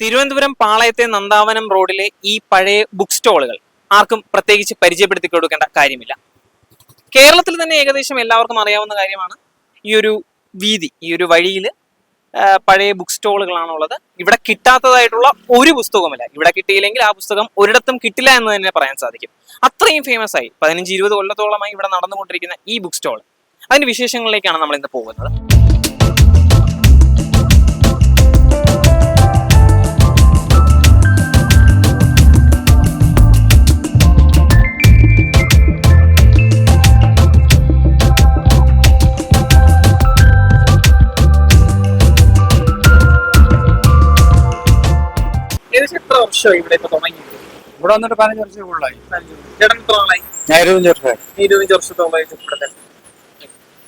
തിരുവനന്തപുരം പാളയത്തെ നന്ദാവനം റോഡിലെ ഈ പഴയ ബുക്ക് സ്റ്റോളുകൾ ആർക്കും പ്രത്യേകിച്ച് പരിചയപ്പെടുത്തി കൊടുക്കേണ്ട കാര്യമില്ല. കേരളത്തിൽ തന്നെ ഏകദേശം എല്ലാവർക്കും അറിയാവുന്ന കാര്യമാണ് ഈ ഒരു വീതി ഈ ഒരു വഴിയിൽ പഴയ ബുക്ക് സ്റ്റോളുകളാണുള്ളത് ഇവിടെ കിട്ടാത്തതായിട്ടുള്ള ഒരു പുസ്തകവുമില്ല. ഇവിടെ കിട്ടിയില്ലെങ്കിൽ ആ പുസ്തകം ഒരിടത്തും കിട്ടില്ല എന്ന് തന്നെ പറയാൻ സാധിക്കും. അത്രയും ഫേമസ് ആയി പതിനഞ്ച് ഇരുപത് കൊല്ലത്തോളമായി ഇവിടെ നടന്നുകൊണ്ടിരിക്കുന്ന ഈ ബുക്ക് സ്റ്റോൾ അതിന്റെ വിശേഷങ്ങളിലേക്കാണ് നമ്മൾ ഇന്ന് പോകുന്നത്. ഏകദേശം ഇവിടെ ഇപ്പൊ തുടങ്ങിയിട്ട് ഇവിടെ വന്നിട്ട് പതിനഞ്ച് വർഷം കൂടുതലായി ചേട്ടൻ എത്ര നാളായി ഞാൻ ഇരുപത്തഞ്ച് വർഷമായി ഇരുപത്തഞ്ച് വർഷത്തോളമായിട്ട് ഇവിടെ തന്നെ.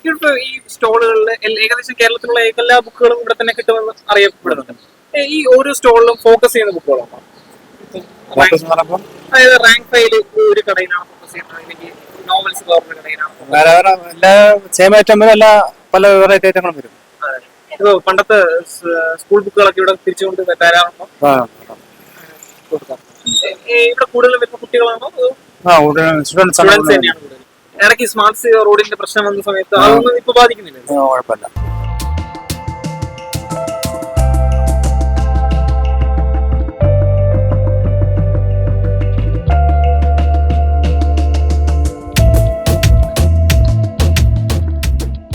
ഇവിടെ ഈ സ്റ്റോളുകളിൽ ഏകദേശം കേരളത്തിലുള്ള എല്ലാ ബുക്കുകളും ഇവിടെ തന്നെ കിട്ടുമെന്ന് അറിയപ്പെടുന്നുണ്ട് ഈ ഓരോ സ്റ്റോളിലും ഫോക്കസ് ചെയ്യുന്ന ബുക്കുകളാണ്? അതായത് റാങ്ക് ഫയൽ ഒരു കടയിലാണ് ഫോക്കസ് ചെയ്യുന്നത്. അല്ലെങ്കിൽ നോവൽസ് വേറൊരു കടയിലാണ് എല്ലാ പല വെറൈറ്റി ഐറ്റങ്ങളും വരും. ഇപ്പൊ പണ്ടത്തെ സ്കൂൾ ബുക്കുകളൊക്കെ ഇവിടെ തിരിച്ചുകൊണ്ട് തരാറുണ്ടോ? കൊടുക്കാം ഇവിടെ കൂടുതലും വരുന്ന കുട്ടികളാണോ അതോ ആ സ്റ്റുഡൻസ് സ്റ്റുഡൻസ് തന്നെയാണ് കൂടുതൽ? ഇടയ്ക്ക് സ്മാർട്ട് റോഡിന്റെ പ്രശ്നം വന്ന സമയത്ത് അതൊന്നും ഇപ്പൊ ബാധിക്കുന്നില്ല? കുഴപ്പമില്ല.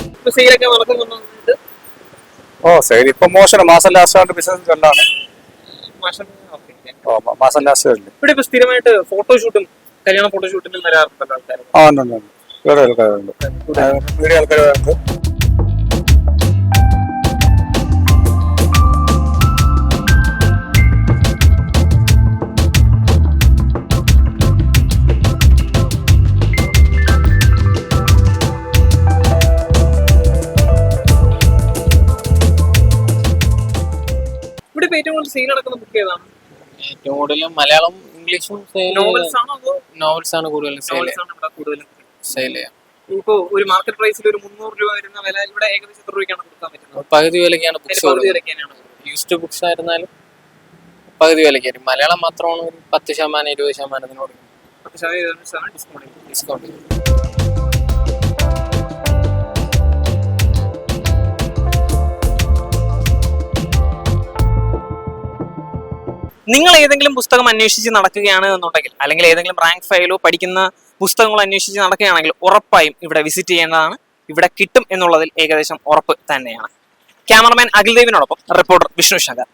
ഇപ്പൊ സെയിലൊക്കെ നടക്കുന്നുണ്ട് ഓ സൈഡ് ഇപ്പൊ മോശം. മാസം ലാസ്റ്റ് ബിസിനസ് നല്ലതാണ്. മാസം ലാസ്റ്റ് വരില്ലേ? ഇവിടെ ഇപ്പൊ സ്ഥിരമായിട്ട് ഫോട്ടോഷൂട്ടും കല്യാണ ഫോട്ടോഷൂട്ടിനും വരാറുണ്ടല്ലോ ആൾക്കാർ ആ ഉണ്ട് ഉണ്ട് ഉണ്ട്. ഇവിടെ ആൾക്കാരുണ്ട് വീഡിയോ ആൾക്കാർ വരുന്നുണ്ട് ഇവിടെ ഏറ്റവും കൂടുതൽ സെയിൽ നടക്കുന്ന ബുക്ക് ഏതാണ്? ഏറ്റവും കൂടുതലും മലയാളം ഇംഗ്ലീഷും നോവൽസ് ആണ് കൂടുതലും സെയിൽ ചെയ്യാം ഇപ്പൊ ഒരു മാർക്കറ്റ് പ്രൈസിൽ ഒരു മുന്നൂറ് രൂപ വരുന്ന വില ഇവിടെ ഏകദേശം എത്ര രൂപയ്ക്കാണ് കൊടുക്കാൻ പറ്റുന്നത്? പകുതി വിലക്കാണ് ബുക്സ് യൂസ്ഡ് ബുക്സ് ആയിരുന്നാലും പകുതി വിലയ്ക്ക് വരും. മലയാളം മാത്രമാണ് പത്ത് ശതമാനം ഇരുപത് ശതമാനത്തിന് കൊടുക്കുന്നത് പത്ത് ശതമാനം ഇരുപത് ശതമാനം ഡിസ്കൗണ്ട് ഡിസ്കൗണ്ട് നിങ്ങൾ ഏതെങ്കിലും പുസ്തകം അന്വേഷിച്ച് നടക്കുകയാണ് എന്നുണ്ടെങ്കിൽ അല്ലെങ്കിൽ ഏതെങ്കിലും റാങ്ക് ഫയലോ പഠിക്കുന്ന പുസ്തകങ്ങൾ അന്വേഷിച്ച് നടക്കുകയാണെങ്കിൽ ഉറപ്പായും ഇവിടെ വിസിറ്റ് ചെയ്യേണ്ടതാണ്. ഇവിടെ കിട്ടും എന്നുള്ളതിൽ ഏകദേശം ഉറപ്പ് തന്നെയാണ്. ക്യാമറമാൻ അഖിൽദേവിനോടൊപ്പം റിപ്പോർട്ടർ വിഷ്ണു ശങ്കർ.